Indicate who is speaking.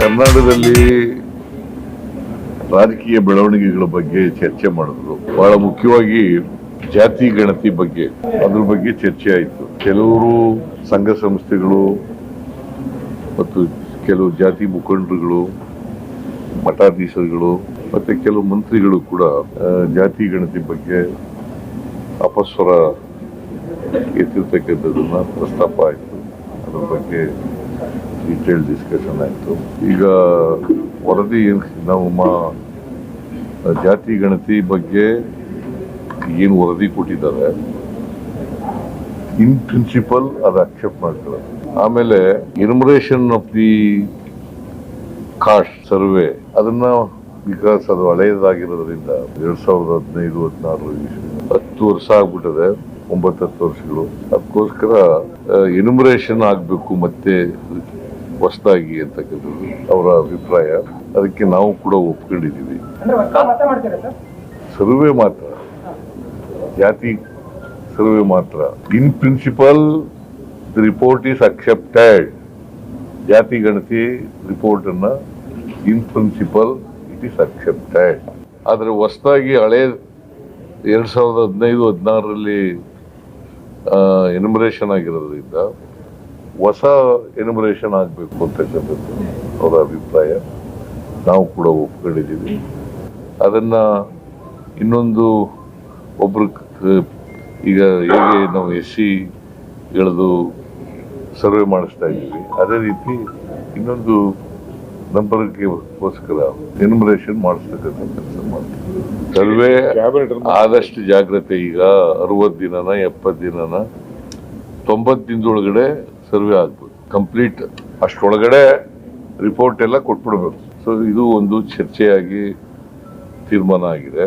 Speaker 1: ಕರ್ನಾಟಕದಲ್ಲಿ ರಾಜಕೀಯ ಬೆಳವಣಿಗೆಗಳ ಬಗ್ಗೆ ಚರ್ಚೆ ಮಾಡಿದ್ರು. ಬಹಳ ಮುಖ್ಯವಾಗಿ ಜಾತಿ ಗಣತಿ ಬಗ್ಗೆ, ಅದ್ರ ಬಗ್ಗೆ ಚರ್ಚೆ ಆಯಿತು. ಕೆಲವರು ಸಂಘ ಸಂಸ್ಥೆಗಳು ಮತ್ತು ಕೆಲವು ಜಾತಿ ಮುಖಂಡರುಗಳು, ಮಠಾಧೀಶರುಗಳು, ಮತ್ತೆ ಕೆಲವು ಮಂತ್ರಿಗಳು ಕೂಡ ಜಾತಿ ಗಣತಿ ಬಗ್ಗೆ ಅಪಸ್ವರ ಎತ್ತಿರ್ತಕ್ಕಂಥದ್ದನ್ನ ಪ್ರಸ್ತಾಪ ಆಯಿತು. ಅದ್ರ ಬಗ್ಗೆ ಡೀಟೇಲ್ ಡಿಸ್ಕಷನ್ ಆಯಿತು. ಈಗ ವರದಿ ನಾವು ಮಾ, ಜಾತಿ ಗಣತಿ ಬಗ್ಗೆ ಏನು ವರದಿ ಕೊಟ್ಟಿದ್ದಾರೆ, ಇನ್ ಪ್ರಿನ್ಸಿಪಲ್ ಅದು ಅಕ್ಸೆಪ್ಟ್ ಮಾಡ್ಕೊಳ್ಳೋದು. ಆಮೇಲೆ enumeration of the caste survey ಅದನ್ನ ಬಿಕಾಸ್ ಅದು ಹಳೆಯದಾಗಿರೋದ್ರಿಂದ ಎರಡ್ ಸಾವಿರದ ಹದಿನೈದು, ಹದಿನಾರು, ಹತ್ತು ವರ್ಷ ಆಗ್ಬಿಟ್ಟದೆ. ಒಂಬತ್ತು ಹತ್ತು ವರ್ಷಗಳು. ಅದಕ್ಕೋಸ್ಕರ ಇನ್ಮರೇಷನ್ ಆಗಬೇಕು ಮತ್ತೆ ಹೊಸದಾಗಿ ಅಂತಕ್ಕಂಥದ್ದು ಅವರ ಅಭಿಪ್ರಾಯ. ಅದಕ್ಕೆ ನಾವು ಕೂಡ ಒಪ್ಕೊಂಡಿದ್ದೀವಿ. ಸರ್ವೆ ಮಾತ್ರ. ಜಾತಿ ಸರ್ವೆ ಮಾತ್ರ. In principle the report is accepted ಜಾತಿ ಗಣತಿ ರಿಪೋರ್ಟ್ ಅನ್ನ in principle it is accepted ಆದ್ರೆ ಹೊಸದಾಗಿ ಹಳೆ ಎರಡ್ ಸಾವಿರದ ಹದಿನೈದು ಹದಿನಾರರಲ್ಲಿ ಎನಿಮರೇಷನ್ ಆಗಿರೋದ್ರಿಂದ ಹೊಸ ಎನ್ಯುಮರೇಷನ್ ಆಗಬೇಕು ಅಂತಕ್ಕಂಥದ್ದು ಅವರ ಅಭಿಪ್ರಾಯ. ನಾವು ಕೂಡ ಒಪ್ಕೊಂಡಿದ್ದೀವಿ. ಅದನ್ನು ಇನ್ನೊಂದು ಒಬ್ರು ಈಗ ಹೇಗೆ ನಾವು ಎಸ್ ಸಿ ಗಳದು ಸರ್ವೆ ಮಾಡಿಸ್ತಾ ಇದ್ದೀವಿ. ಅದೇ ರೀತಿ ಇನ್ನೊಂದು ನಂಬರ್ಗೋಸ್ಕರ ಎನಿಮರೇಷನ್ ಮಾಡಿಸ್ತಕ್ಕಂಥ ಕೆಲಸ ಮಾಡ್ತೀವಿ. ಸರ್ವೆ ಆದಷ್ಟು ಜಾಗ್ರತೆ ಈಗ ಅರವತ್ತು ದಿನನ ಎಪ್ಪತ್ತು ದಿನನ ತೊಂಬತ್ತು ದಿನದೊಳಗಡೆ ಸರ್ವೆ ಆಗ್ಬೋದು. ಕಂಪ್ಲೀಟ್ ಅಷ್ಟೊಳಗಡೆ ರಿಪೋರ್ಟ್ ಎಲ್ಲ ಕೊಟ್ಬಿಡ್ಬೇಕು. ಸೊ ಇದು ಒಂದು ಚರ್ಚೆಯಾಗಿ ತೀರ್ಮಾನ ಆಗಿದೆ.